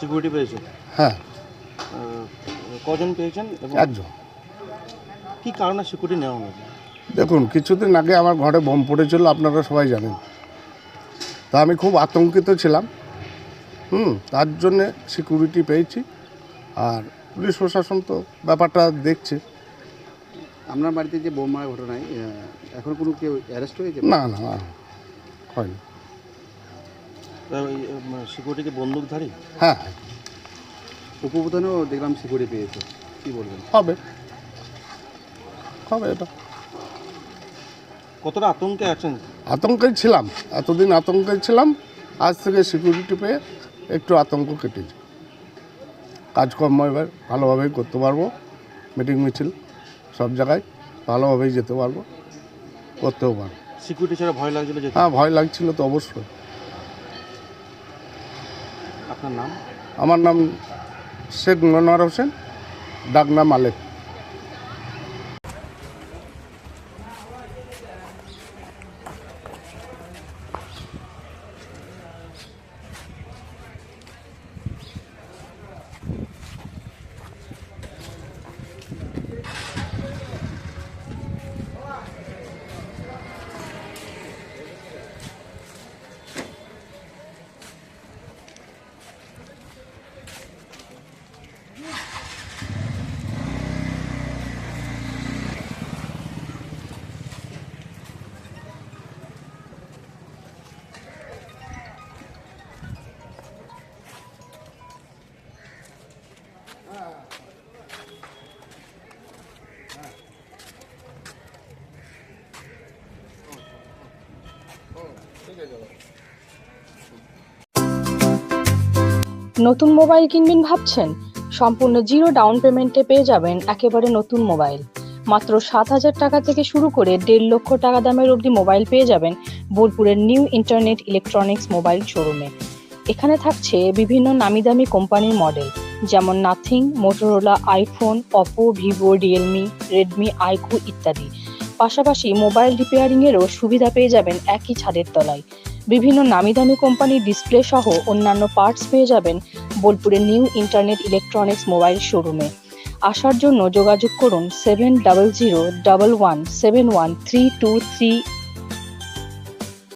Security পেয়েছেন হ্যাঁ। কজন পেয়েছেন এবং একজন। কি কারণে সিকিউরিটি নেওয়া হলো? দেখুন কিছুদিন আগে আমার ঘরে বোম পড়েছিল আপনারা সবাই জানেন। তা আমি খুব আতঙ্কিত ছিলাম। হুম তার জন্যে সিকিউরিটি পেয়েছি। আর পুলিশ প্রশাসন তো ব্যাপারটা দেখছে। আপনার বাড়িতে যে বোম মারা ঘটনায় এখন কোনো কেউ অ্যারেস্ট হয়েছে? না না না হয়নি। সিকিউরিটি কি বন্দুকধারী? হ্যাঁ। উপপ্রধানও দেখলাম সিকিউরিটি পেয়েছে। কি বলবেন? হবে। হবে এটা। কতটা আতঙ্কে আছেন? আতঙ্কে ছিলাম। এতদিন আতঙ্কে ছিলাম। আজ থেকে সিকিউরিটি পেয়ে একটু আতঙ্ক কেটেছে কাজকর্ম এবার ভালোভাবেই করতে পারব। মিটিং মিছিল সব জায়গায় ভালোভাবেই যেতে পারব। করতেও পারব। সিকিউরিটি ছাড়া ভয় লাগছিল হ্যাঁ ভয় লাগছিল তো অবশ্যই। আপনার নাম? আমার নাম শেখ মনোয়ার হোসেন ডাকনাম মালেক। নতুন মোবাইল কিনবেন ভাবছেন? সম্পূর্ণ জিরো ডাউন পেমেন্টে পেয়ে যাবেন একেবারে নতুন মোবাইল। মাত্র সাত হাজার টাকা থেকে শুরু করে দেড় লক্ষ টাকা দামের অবধি মোবাইল পেয়ে যাবেন বোলপুরের নিউ ইন্টারনেট ইলেকট্রনিক্স মোবাইল শোরুমে। এখানে থাকছে বিভিন্ন নামি দামি কোম্পানির মডেল, যেমন Nothing, Motorola, iPhone, Oppo, Vivo, Realme, Redmi, iQOO ইত্যাদি। পাশাপাশি মোবাইল রিপেয়ারিংয়েরও সুবিধা পেয়ে যাবেন একই ছাদের তলায়। বিভিন্ন নামি দামি কোম্পানির ডিসপ্লে সহ অন্যান্য পার্টস পেয়ে যাবেন বোলপুরের নিউ ইন্টারনেট ইলেকট্রনিক্স মোবাইল শোরুমে। আসার জন্য যোগাযোগ করুন seven double zero double one seven one three two three